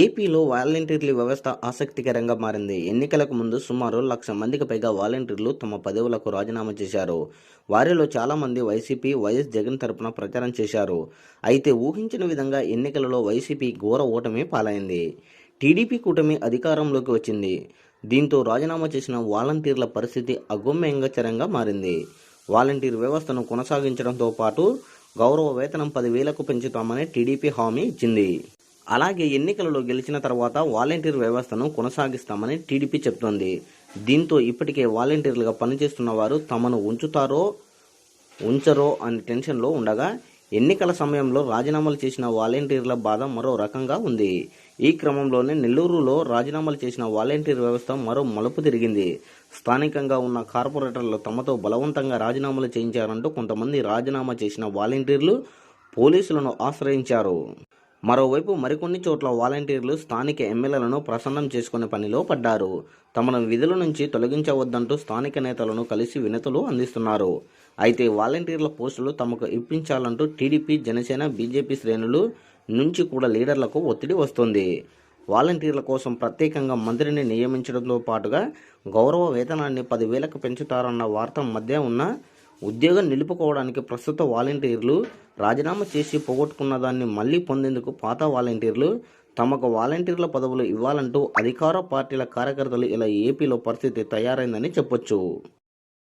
ఏపీలో వాలంటీర్ల వ్యవస్థ ఆసక్తికరంగా మారింది. ఎన్నికలకు ముందు సుమారు లక్ష మందికి పైగా వాలంటీర్లు తమ పదవులకు రాజీనామా చేశారు. వారిలో చాలామంది వైసీపీ వైఎస్ జగన్ తరపున ప్రచారం చేశారు. అయితే ఊహించిన విధంగా ఎన్నికలలో వైసీపీ ఘోర ఓటమి పాలైంది. టీడీపీ కూటమి అధికారంలోకి వచ్చింది. దీంతో రాజీనామా చేసిన వాలంటీర్ల పరిస్థితి అగమ్యంగచరంగా మారింది. వాలంటీర్ వ్యవస్థను కొనసాగించడంతో పాటు గౌరవ వేతనం పదివేలకు పెంచుతామని టీడీపీ హామీ ఇచ్చింది. అలాగే ఎన్నికలలో గెలిచిన తర్వాత వాలంటీర్ వ్యవస్థను కొనసాగిస్తామని టీడీపీ చెప్తోంది. దీంతో ఇప్పటికే వాలంటీర్లుగా పనిచేస్తున్న వారు తమను ఉంచుతారో ఉంచరో అనే టెన్షన్లో ఉండగా ఎన్నికల సమయంలో రాజీనామాలు చేసిన వాలంటీర్ల బాధ మరో రకంగా ఉంది. ఈ క్రమంలోనే నెల్లూరులో రాజీనామాలు చేసిన వాలంటీర్ వ్యవస్థ మరో మలుపు తిరిగింది. స్థానికంగా ఉన్న కార్పొరేటర్లు తమతో బలవంతంగా రాజీనామాలు చేయించారంటూ కొంతమంది రాజీనామా చేసిన వాలంటీర్లు పోలీసులను ఆశ్రయించారు. మరోవైపు మరికొన్ని చోట్ల వాలంటీర్లు స్థానిక ఎమ్మెల్యేలను ప్రసన్నం చేసుకునే పనిలో పడ్డారు. తమను విధుల నుంచి తొలగించవద్దంటూ స్థానిక నేతలను కలిసి వినతులు అందిస్తున్నారు. అయితే వాలంటీర్ల పోస్టులు తమకు ఇప్పించాలంటూ టీడీపీ జనసేన బీజేపీ శ్రేణులు నుంచి కూడా లీడర్లకు ఒత్తిడి వస్తుంది. వాలంటీర్ల కోసం ప్రత్యేకంగా మంత్రిని నియమించడంతో పాటుగా గౌరవ వేతనాన్ని పదివేలకు పెంచుతారన్న వార్త మధ్య ఉన్న ఉద్యోగం నిలుపుకోవడానికి ప్రస్తుత వాలంటీర్లు రాజీనామా చేసి పోగొట్టుకున్న దాన్ని మళ్ళీ పొందేందుకు పాత వాలంటీర్లు తమకు వాలంటీర్ల పదవులు ఇవ్వాలంటూ అధికార పార్టీల కార్యకర్తలు ఇలా ఏపీలో పరిస్థితి తయారైందని చెప్పొచ్చు.